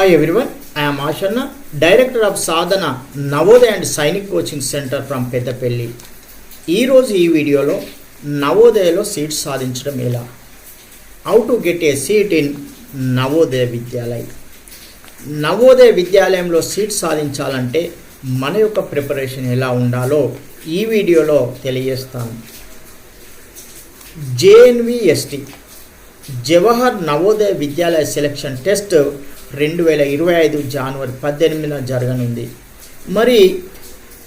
Hi everyone I'm Ashanna director of Sadhana Navodaya and Sainik coaching centre from Peddapalli ఈరోజు ఈ వీడియోలో నవోదయలో seat సాధించడం ఎలా? How to get a seat in Navodaya Vidyalaya. Navodaya విద్యాలయంలో seat సాధించాలంటే మన యొక్క ప్రిపరేషన్ ఎలా ఉండాలో ఈ వీడియోలో తెలియజేస్తాను. JNVST Jawahar Navodaya Vidyalaya selection test రెండు వేల ఇరవై ఐదు జనవరి పద్దెనిమిదిన జరగనుంది. మరి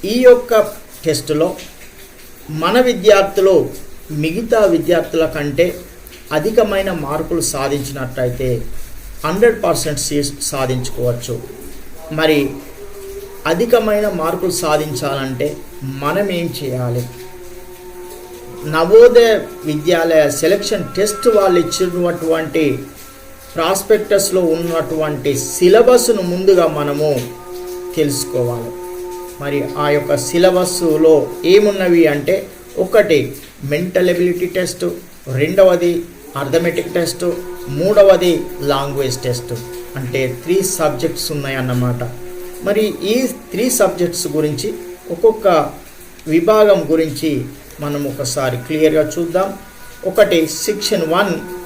ఈ యొక్క టెస్టులో మన విద్యార్థులు మిగతా విద్యార్థుల కంటే అధికమైన మార్కులు సాధించినట్లయితే హండ్రెడ్ పర్సెంట్ సీట్స్ సాధించుకోవచ్చు. మరి అధికమైన మార్కులు సాధించాలంటే మనం ఏం చేయాలి? నవోదయ విద్యాలయ సెలక్షన్ టెస్ట్ వాళ్ళు ఇచ్చినటువంటి ప్రాస్పెక్టస్లో ఉన్నటువంటి సిలబస్ను ముందుగా మనము తెలుసుకోవాలి. మరి ఆ యొక్క సిలబస్లో ఏమున్నవి అంటే ఒకటి మెంటల్ ఎబిలిటీ టెస్ట్ రెండవది అర్థమెటిక్ టెస్ట్ మూడవది లాంగ్వేజ్ టెస్ట్. అంటే త్రీ సబ్జెక్ట్స్ ఉన్నాయన్నమాట. మరి ఈ త్రీ సబ్జెక్ట్స్ గురించి ఒక్కొక్క విభాగం గురించి మనం ఒకసారి క్లియర్గా చూద్దాం. ఒకటి section one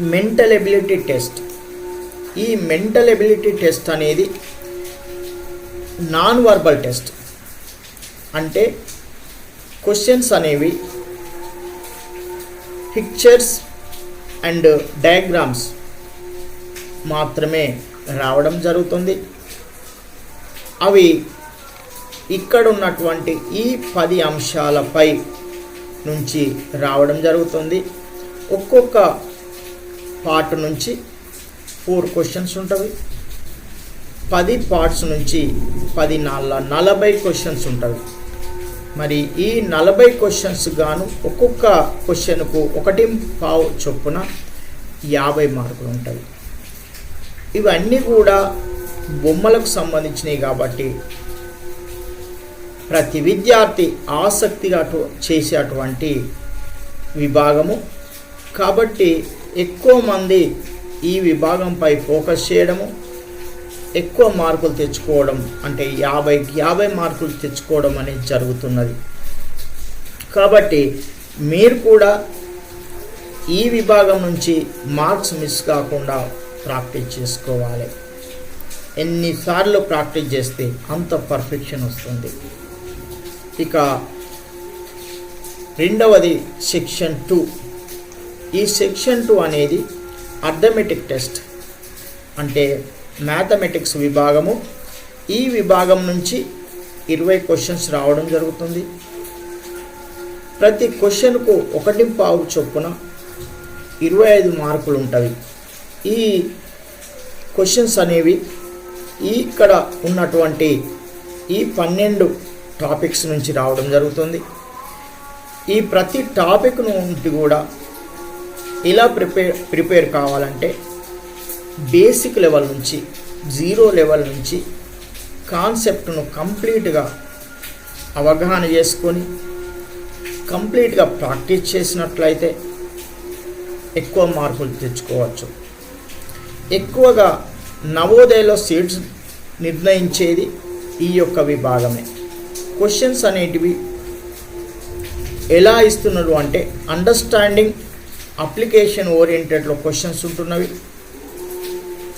mental ability test ఈ మెంటల్ ఎబిలిటీ టెస్ట్ అనేది నాన్ వర్బల్ టెస్ట్ అంటే క్వశ్చన్స్ అనేవి పిక్చర్స్ అండ్ డయాగ్రామ్స్ మాత్రమే రావడం జరుగుతుంది. అవి ఇక్కడ ఉన్నటువంటి ఈ పది అంశాలపై నుంచి రావడం జరుగుతుంది. ఒక్కొక్క పార్ట్ నుంచి ఫోర్ క్వశ్చన్స్ ఉంటుంది పది పార్ట్స్ నుంచి పది నాలుగు నలభై క్వశ్చన్స్ ఉంటుంది మరి ఈ నలభై క్వశ్చన్స్ గాను ఒక్కొక్క క్వశ్చన్కు ఒకటి పావు చొప్పున యాభై మార్కులు ఉంటాయి ఇవన్నీ కూడా బొమ్మలకు సంబంధించినవి కాబట్టి ప్రతి విద్యార్థి ఆసక్తిగా అటు- చేసేటువంటి విభాగము. కాబట్టి ఎక్కువ మంది ఈ విభాగంపై ఫోకస్ చేయడము ఎక్కువ మార్కులు తెచ్చుకోవడం అంటే యాభై యాభై మార్కులు తెచ్చుకోవడం అనేది జరుగుతున్నది. కాబట్టి మీరు కూడా ఈ విభాగం నుంచి మార్క్స్ మిస్ కాకుండా ప్రాక్టీస్ చేసుకోవాలి. ఎన్నిసార్లు ప్రాక్టీస్ చేస్తే అంత పర్ఫెక్షన్ వస్తుంది. ఇక రెండవది సెక్షన్ టూ. ఈ సెక్షన్ టూ అనేది అర్థమెటిక్ టెస్ట్ అంటే మ్యాథమెటిక్స్ విభాగము. ఈ విభాగం నుంచి ఇరవై క్వశ్చన్స్ రావడం జరుగుతుంది. ప్రతి క్వశ్చన్కు ఒకటి పావు చొప్పున ఇరవై ఐదు మార్కులు ఉంటాయి ఈ క్వశ్చన్స్ అనేవి ఇక్కడ ఉన్నటువంటి ఈ పన్నెండు టాపిక్స్ నుంచి రావడం జరుగుతుంది. ఈ ప్రతి టాపిక్ నుండి కూడా ఎలా ప్రిపేర్ ప్రిపేర్ కావాలంటే బేసిక్ లెవెల్ నుంచి జీరో లెవెల్ నుంచి కాన్సెప్ట్ను కంప్లీట్గా అవగాహన చేసుకొని కంప్లీట్గా ప్రాక్టీస్ చేసినట్లయితే ఎక్కువ మార్కులు తెచ్చుకోవచ్చు. ఎక్కువగా నవోదయలో సీట్స్ నిర్ణయించేది ఈ యొక్క విభాగమే. క్వశ్చన్స్ అనేటివి ఎలా ఇస్తున్నారు అంటే అండర్స్టాండింగ్ అప్లికేషన్ ఓరియంటెడ్లో క్వశ్చన్స్ ఉంటున్నవి.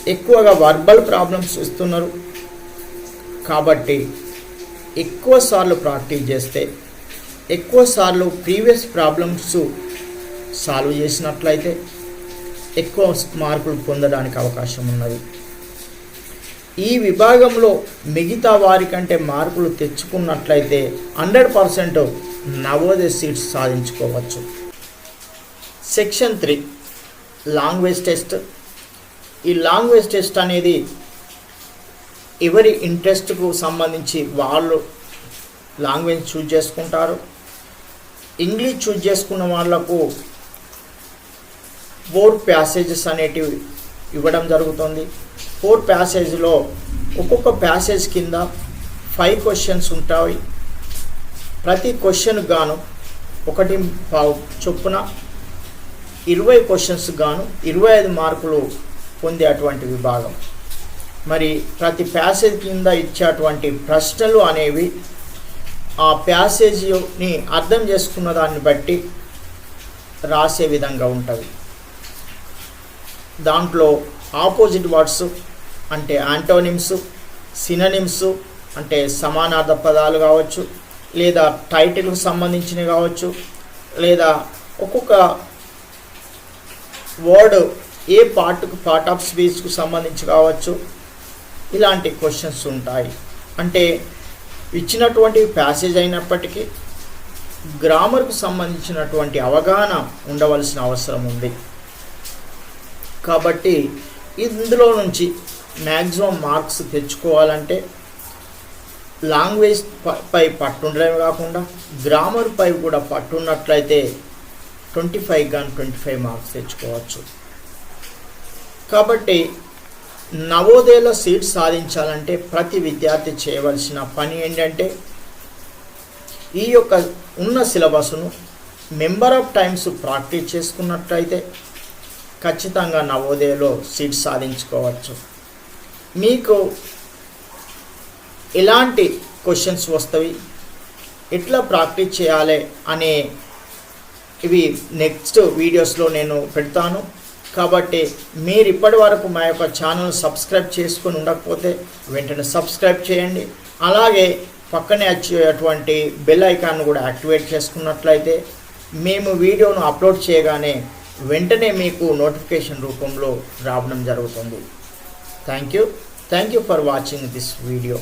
ఎక్కువగా వర్బల్ ప్రాబ్లమ్స్ ఇస్తున్నారు కాబట్టి ఎక్కువ సార్లు ప్రాక్టీస్ చేస్తే ఎక్కువ సార్లు ప్రీవియస్ ప్రాబ్లమ్స్ సాల్వ్ చేసినట్లయితే ఎక్కువ మార్కులు పొందడానికి అవకాశం ఉన్నది. ఈ విభాగంలో మిగతా వారికంటే మార్కులు తెచ్చుకున్నట్లయితే hundred percent Navodaya seats సాధించుకోవచ్చు. Section three language test. ఈ లాంగ్వేజ్ టెస్ట్ అనేది ఎవరి ఇంట్రెస్ట్కు సంబంధించి వాళ్ళు లాంగ్వేజ్ చూజ్ చేసుకుంటారు. ఇంగ్లీష్ చూజ్ చేసుకున్న వాళ్ళకు ఫోర్ ప్యాసేజెస్ అనేటివి ఇవ్వడం జరుగుతుంది. ఫోర్ ప్యాసేజ్లో ఒక్కొక్క ప్యాసేజ్ కింద ఫైవ్ క్వశ్చన్స్ ఉంటాయి. ప్రతి క్వశ్చన్ గాను ఒకటి పావు చొప్పున ఇరవై క్వశ్చన్స్ గాను ఇరవై ఐదు మార్కులు పొందే అటువంటి విభాగం. మరి ప్రతి ప్యాసేజ్ కింద ఇచ్చేటువంటి ప్రశ్నలు అనేవి ఆ ప్యాసేజీని అర్థం చేసుకున్న దాన్ని బట్టి రాసే విధంగా ఉంటుంది. దాంట్లో ఆపోజిట్ వర్డ్స్ అంటే యాంటోనిమ్స్ సిననిమ్స్ అంటే సమానార్థ పదాలు కావచ్చు లేదా టైటిల్కు సంబంధించినవి కావచ్చు లేదా ఒక్కొక్క వర్డ్ ఏ పార్ట్కు పార్ట్ ఆఫ్ స్పీచ్కు సంబంధించి కావచ్చు ఇలాంటి క్వశ్చన్స్ ఉంటాయి. అంటే ఇచ్చినటువంటి ప్యాసేజ్ అయినప్పటికీ గ్రామర్కు సంబంధించినటువంటి అవగాహన ఉండవలసిన అవసరం ఉంది. కాబట్టి ఇందులో నుంచి మ్యాక్సిమం మార్క్స్ తెచ్చుకోవాలంటే లాంగ్వేజ్ పై పట్టుండడమే కాకుండా గ్రామర్ పై కూడా పట్టున్నట్లయితే ట్వంటీ ఫైవ్ కానీ ట్వంటీ ఫైవ్ మార్క్స్ తెచ్చుకోవచ్చు. కాబట్టి నవోదయలో సీట్ సాధించాలంటే ప్రతి విద్యార్థి చేయవలసిన పని ఏంటంటే ఈ యొక్క ఉన్న సిలబస్ను మెంబర్ ఆఫ్ టైమ్స్ ప్రాక్టీస్ చేసుకున్నట్లయితే ఖచ్చితంగా నవోదయలో సీట్ సాధించుకోవచ్చు. మీకు ఎలాంటి క్వశ్చన్స్ వస్తాయి? ఎట్లా ప్రాక్టీస్ చేయాలి అనే ఇవి నెక్స్ట్ వీడియోస్లో నేను పెడతాను. కాబట్టి మీరు ఇప్పటి వరకు మా యొక్క ఛానల్ సబ్స్క్రైబ్ చేసుకొని ఉండకపోతే వెంటనే సబ్స్క్రైబ్ చేయండి. అలాగే పక్కనే వచ్చేటువంటి బెల్ ఐకాన్ కూడా యాక్టివేట్ చేసుకున్నట్లయితే మేము వీడియోను అప్లోడ్ చేయగానే వెంటనే మీకు నోటిఫికేషన్ రూపంలో రావడం జరుగుతుంది. Thank you thank you for watching this video